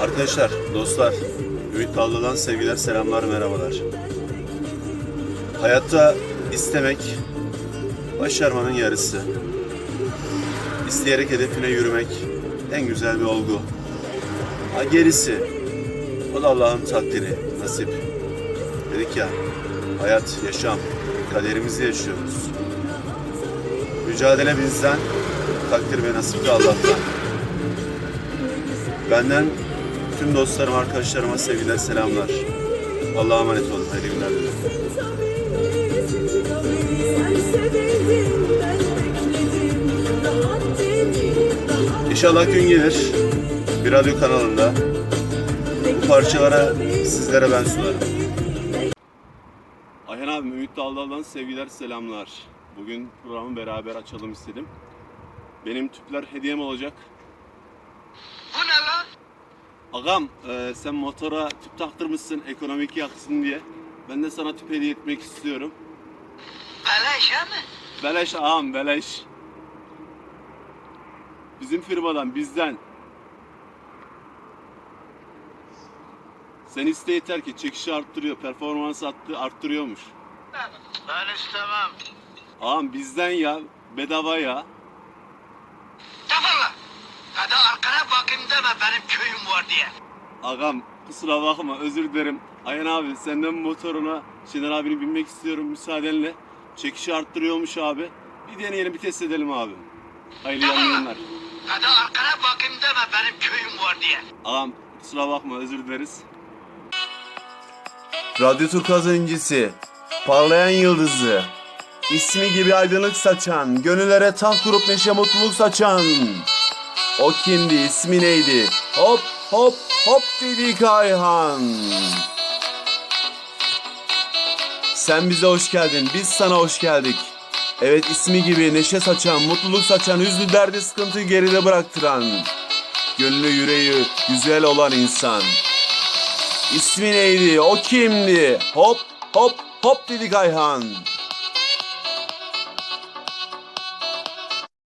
Arkadaşlar, dostlar, Ümit Dallı'dan sevgiler, selamlar, merhabalar. Hayatta istemek, başarmanın yarısı. İsteyerek hedefine yürümek en güzel bir olgu. Ha gerisi, o da Allah'ın takdiri, nasip. Dedik ya, hayat, yaşam, kaderimizi yaşıyoruz. Mücadele bizden, takdir ve nasip de Allah'tan. Benden tüm dostlarım, arkadaşlarıma sevgiler, selamlar. Allah'a emanet olun. Hayırlı günler İnşallah gün gelir. Bir radyo kanalında bu parçalara sizlere ben sunarım. Ayhan abi Ümit Daldal'dan sevgiler, selamlar. Bugün programı beraber açalım istedim. Benim tüpler hediyem olacak. Agam e, sen motora tüp taktırmışsın ekonomik yaksın diye. Ben de sana tüp hediye etmek istiyorum. Beleş ha mi? Beleş ağam beleş. Bizim firmadan bizden. Sen iste yeter ki çekişi arttırıyor, performans attı arttırıyormuş. Ben istemem. Ağam bizden ya, bedava ya. Defol lan. Hadi arkana bakayım deme benim köyüm var diye. Ağam kusura bakma özür dilerim. Ayhan abi senden motoruna Şener abini binmek istiyorum müsaadenle. Çekişi arttırıyormuş abi. Bir deneyelim bir test edelim abi. Hayırlı yayınlar. Hadi arkana bakayım deme benim köyüm var diye. Ağam kusura bakma özür dileriz. Radyo Turkuaz öncesi, parlayan yıldızı, ismi gibi aydınlık saçan, gönüllere taht kurup neşe mutluluk saçan. O kimdi, ismi neydi? Hop hop hop dedik Ayhan. Sen bize hoş geldin, biz sana hoş geldik. Evet ismi gibi neşe saçan, mutluluk saçan, hüznü derdi sıkıntıyı geride bıraktıran. Gönlü yüreği güzel olan insan. İsmi neydi? O kimdi? Hop hop hop dedik Ayhan.